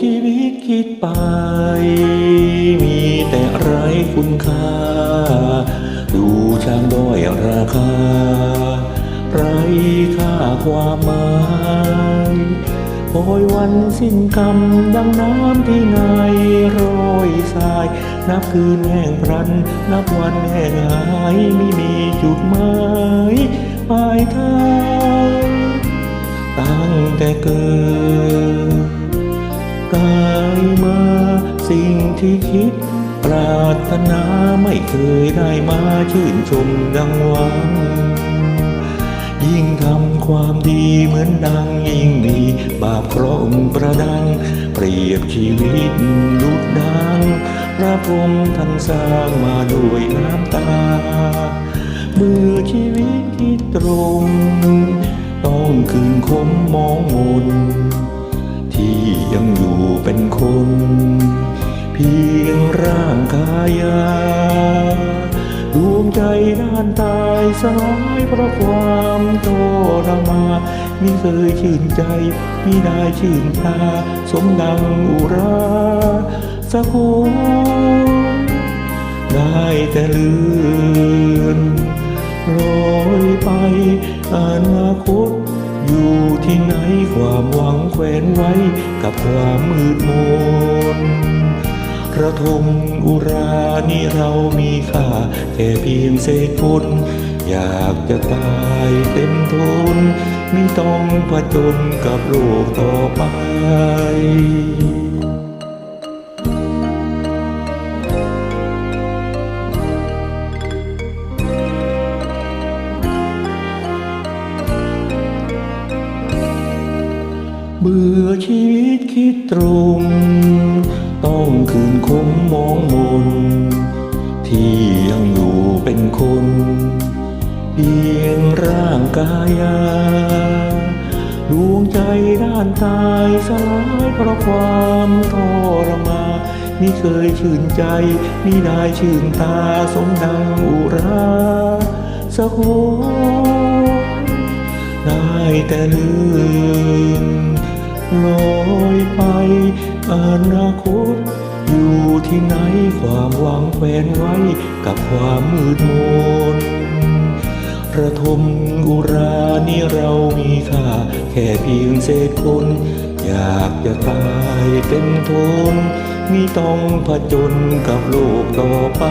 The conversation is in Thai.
ชีวิตคิดไป มีแต่ไรคุณค่า ดูช่างด้อยราคา ไรค่าความหมายโอยวันสิ้นกรรมดังน้ำที่ในโรยทราย นับคืนแห่งพรัน นับวันแห่งหายไม่มีจุดหมายปลายทางตั้งแต่เกิด สิ่งที่คิด ปรารถนาไม่เคยได้มาชื่นชมดังหวัง ยิ่งทำความดีเหมือนดังยิ่งมีบาปเคราะห์ประดัง เปรียบชีวิตดุดดังพระพรหมท่านสร้างมาด้วยน้ำตา เมื่อชีวิตที่ตรง ต้องคืนคมมองมนที่ยังอยู่เป็น เพียงร่างกายาดวงใจด้านตายสลายเพราะความทรมานมิเคยชื่นใจมิได้ชื่นตาสมดังอุราสักคนได้แต่เลือนลอยไปอนาคตอยู่ที่ไหนความหวังแขวนไว้กับความมืดมน ระทมอุรานี่เรามีค่าแค่เพียงเศษฝุ่นอยากจะตายเต็มทุนไม่ต้องผจญกับโลกต่อไปเบื่อชีวิตคิดตรง คืนคมมองมน ที่ยังอยู่เป็นคน เพียงร่างกายาดวงใจด้านตายสลายเพราะความทรมานมิเคยชื่นใจมิได้ชื่นตาสมดังอุราสะโหนได้แต่ลืมลอยไปอนาคต ที่ไหนความหวังแขวนไว้กับความมืดมนระทมอุรานี่เรามีค่า แค่เพียงเศษคน อยากจะตายเป็นทนมิต้องผจญกับโลกต่อไป